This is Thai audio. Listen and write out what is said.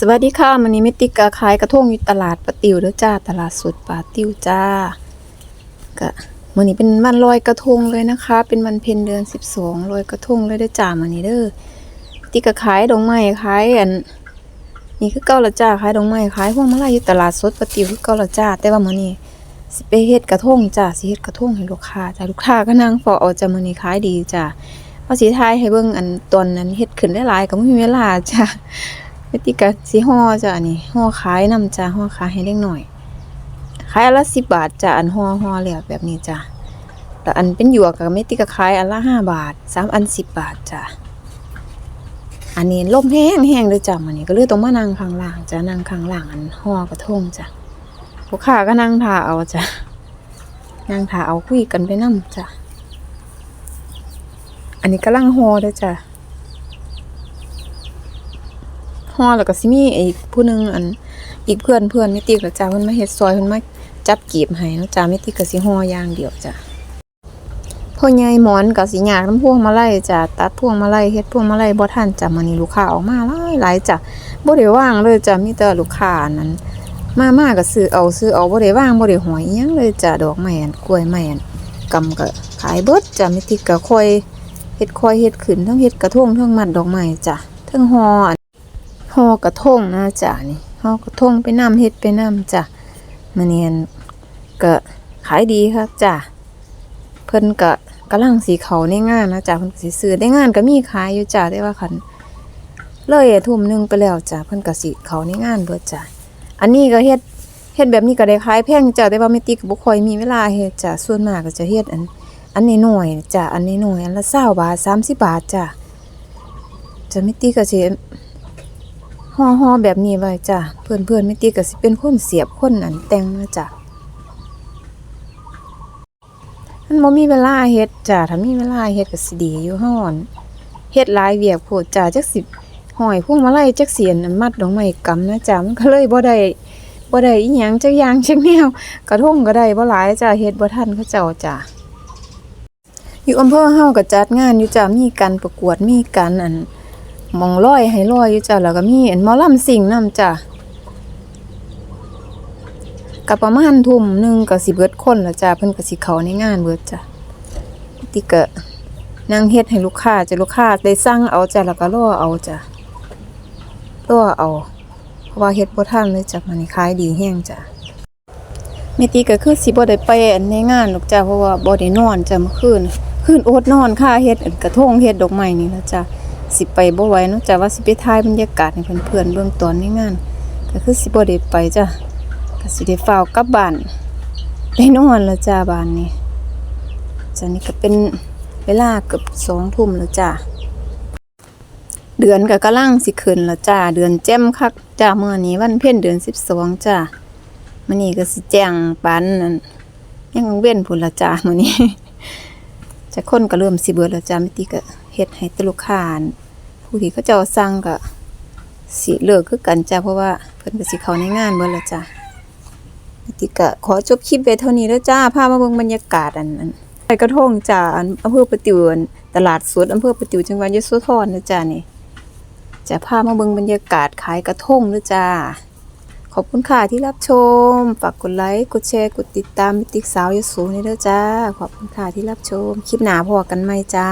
สวัสดีค่ะมันนี้มิติกาขายกระทงอยู่ตลาดปะติวเด้อจ้าตลาดสดปาติวจ้าก็มื้อนี้เป็นวันลอยกระทงเลยนะคะ เป็นวันเพ็ญเดือน12ลอยกระทงเลยเด้อจ้ามื้อนี้เด้อมิติกาขายดอกไม้ขายอันนี่คือเก่าละจ้าขายดอกไม้ขายพวงมาลัยอยู่ตลาดสดปะติวคือเก่าละจ้าแต่ว่ามื้อนี้สิไปเฮ็ดกระทงจ้าสิเฮ็ดกระทงให้ลูกค้าจ้าลูกค้าก็นั่งเฝ้าเอาจ้ามื้อนี้ขายดีจ้าว่าสิทายให้เบิ่งอันตอนนั้นเฮ็ดขึ้นได้ลายก็บ่มีเวลาจ้า เมติกะสิห่อจ้ะนนี้ห่อขายนำจ้ะห่อขายให้เล็กหน่อย ขายอันละ10บาทจ้ะอันห่อห่อแล้วแบบนี้จ้ะแต่อันเป็นหยวกกับเมติกะขายอันละ5บาท3อัน10บาทจ้ะอันนี้ลมแห้งแห้งเลยจ้ะมื้อนี้ก็เลยต้องมานั่งข้างล่างจ้ะนั่งข้างล่างอันห่อกระทงจ้ะลูกค้าก็นั่งท่าเอาจ้ะนั่งท่าเอาคุยกันไปนํจ้ะอันนี้กำลังห่อเด้อจ้ะ ห่อแล้วก็สิมีอีกผู้หนึงอันอีกเพื่อนเพื่อนมิติกแล้วจ้าเพิ่นมาเฮ็ดซอยเพิ่นมาจับกีบให้เนาะจ้ามิติก็สิห่ออย่างเดียวจ้ะพ่อใหญ่หมอนก็สิยากน้ำพวงมาไลัยจ้ะตัดพวงมาไลัยเฮ็ดพวงมาไลัยบ่ทันจ้ะมื้อนี้ลูกค้าออกมาหลายหลายจ้ะบ่ได้ว่างเลยจ้ะมีแต่ลูกค้านั้นมามาก็ซื้อเอาซื้อเอาบ่ได้ว่างบ่ได้หอยอิหยังเลยจ้ะดอกไม้อันกล้วยไม้อันกำก็ขายเบิดจ้ะมิติก็ค่อยเฮ็ดค่อยเฮ็ดขึ้นทั้งเฮ็ดกระทงทั้งมัดดอกไม้จ้ะทั้งห่อ ห่อกระทงนะจ้ะนี่ห่อกระทงไปน้ำเฮ็ดไปน้ำจ้ะมื้อนี้อั่นก็ขายดีครับจ้ะเพิ่นก็กำลังสีเขาในงานนะจ้ะเพิ่นก็สิซื้อได้งานก็มีขายอยู่จ้ะแต่ว่าคันเลยทุ่มหนึงไปแล้วจ้ะเพิ่นก็สิเขาในงานเบิดจ้ะอันนี้ก็เฮ็ดเฮ็ดแบบนี้ก็ได้ขายแพงจ้ะแต่ว่าแม่ติก็บ่ค่อยมีเวลาเฮ็ดจ้ะส่วนมากก็จะเฮ็ดอันอันนี้หน้อยจ้ะอันนี้หน้อยอันละ20บาท30บาทจ้ะจะแม่ติก็สิ ห่อห่อแบบนี้ไว้จ้ะเพื่อนเพื่อนไม่ตีก็สิเป็นคนเสียบคนอันแต่งมาจ้ะมันบ่มีเวลาเฮ็ดจ้ะถ้ามีเวลาเฮ็ดก็สิดีอยู่ฮ้อนเฮ็ดหลายเวียกโพดจ้ะจักสิห้อยพวงมาลัยจักเสียนอันมัดดอกไม้กำนะจ้ะมันก็เลยบ่ได้บ่ได้อีหยังจักอย่างจักแนวกระทงก็ได้บ่หลายจ้ะเฮ็ดบ่ทันเขาเจ้าจ้ะอยู่อำเภอเฮาก็จัดงานอยู่จ้ะมีการประกวดมีการอัน มองร้อยให้ร้อยอยู่จ้ะแล้วก็มีอันมอลำสิ่งนํจ้ะก็ประมาณทุ่มหนึ่งก็สิเบิดคนล้วจ้ะเพิ่นก็สิเขาในงานเบิดจ้ะติก็นั่งเฮ็ดให้ลูกค้าจ้ะลูกค้าได้สั่งเอาจ้ะแล้วก็รอเอาจ้ะรอเอาเพราะว่าเฮ็ดบ่ทันเลยจ้ะมันนี้ขายดีแฮงจ้ะแม่ติก็คือสิบ่ได้ไปในงานหรอกจ้ะเพราะว่าบ่ได้นอนจ้ะเมื่อคืนคืนอดนอนค่ะเฮ็ดกระทงเฮ็ดดอกไม้นี่ล่ะจ้ะ สิไปบ่ไหวเนอกจากว่าสิไปถ่ายบรรยากาศให้เพื่อนๆเบิ่งตอนในงาน ก็คือสิบ่ได้ไปจ้ะก็สิได้ฝ้าวกลับบ้านได้นอนแล้วจ้าบ้านนี้จ้ะนี่ก็เป็นเวลาเกือบ2ทุ่มแล้วจ้าเดือนก็กำลังสิขึ้นแล้วจ้าเดือนแจ่มคักจ้าเมื้อนี้วันเพ็ญเดือน12จ้ามื้อนี้ก็สิแจ้งปานนั้นยังเว้นพุ่นละจ้ามื้อนี้จะคนก็เริ่มสิเบิดแล้วจ้าไมิติก็ เฮ็ดให้ตลูกค้านผู้ที่เขาเจ้าสั่งก็สิเลิกคือกันจ้าเพราะว่าเพิ่นก็สิเข้าในงานเบิดแล้วจ้ามิติก็ขอจบคลิปไว้เท่านี้แล้วจ้าพามาเบิ่งบรรยากาศอันอันไปกระทงจ้าอันอำเภอประติวอันตลาดสดอำเภอประติวจังหวัดยโสธรนะจ้านี่จะพามาเบิ่งบรรยากาศขายกระทงเด้อจ้าขอบคุณค่ะที่รับชม ฝากกดไลค์ กดแชร์ กดติดตามมิติกสาวยโสนี่เด้อจ้า ขอบคุณค่ะที่รับชม คลิปหนาพอกันไหมจ้า